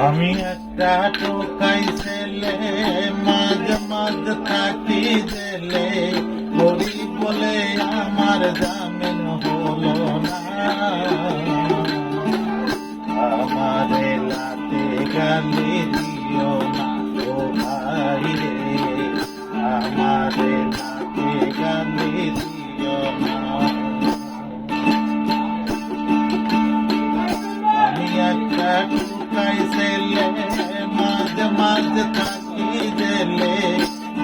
আমি একটা টোকাই ছেলে মাঝ মাঝ থাকি জেলে। বলে আমার জামিন মাঝে থাকি জেলে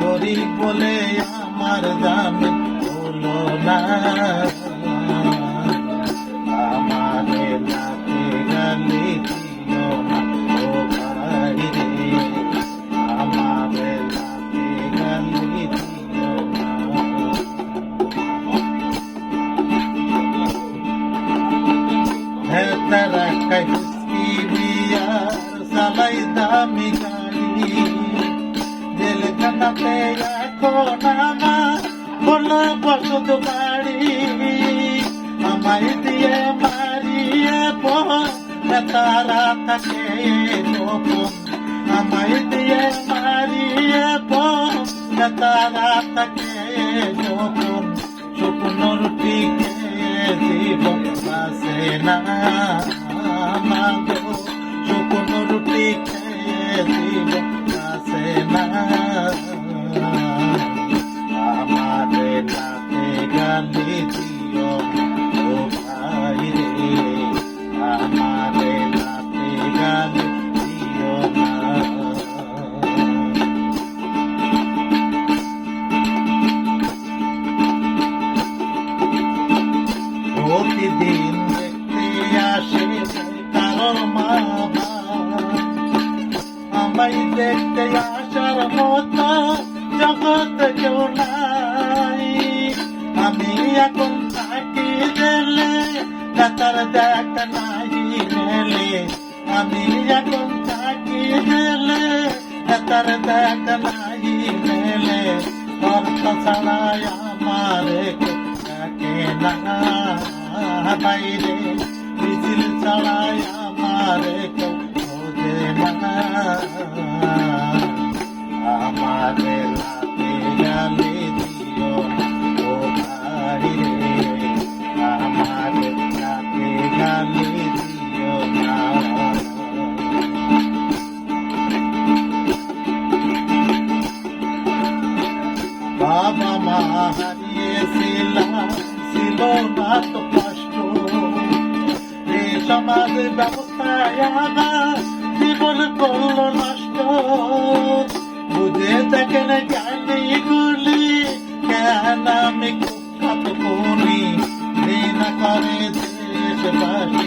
গরিব বলে আমার দামে হলো না আমারে নাকে গালি গালি তারা কাহিস্কি বিয়ার সালাই দামি গাড়ি জেলখানাতে এখন আমার কোনো বসত বাড়ি আমায় দিয়ে মারিয়ে তারা থাকে আমায় দিয়ে মারিয়ে তারা থাকে গোপন শুকনোর টিকে জীবন বাসে না প্রতিদিন দেখতে আসে কারও মা। আমায় দেখতে আসার মতো জগৎ কেউ নাই। আমি এখন থাকি গেলে তার দেখ নাই মেলে আমি এখন থাকি গেলে তার দেখ নাই মেলে অর্থ ছাড়াই আমার থাকে না বাইরে। বাবা মা হারিয়েছিলাম ছিল না তো কষ্ট। এই ব্যবস্থায় আমার জীবন করল নষ্ট। বুঝে দেখেন জ্ঞানী গুলি কেন আমি কুখ্যাত করি দিন করে দেশবাসী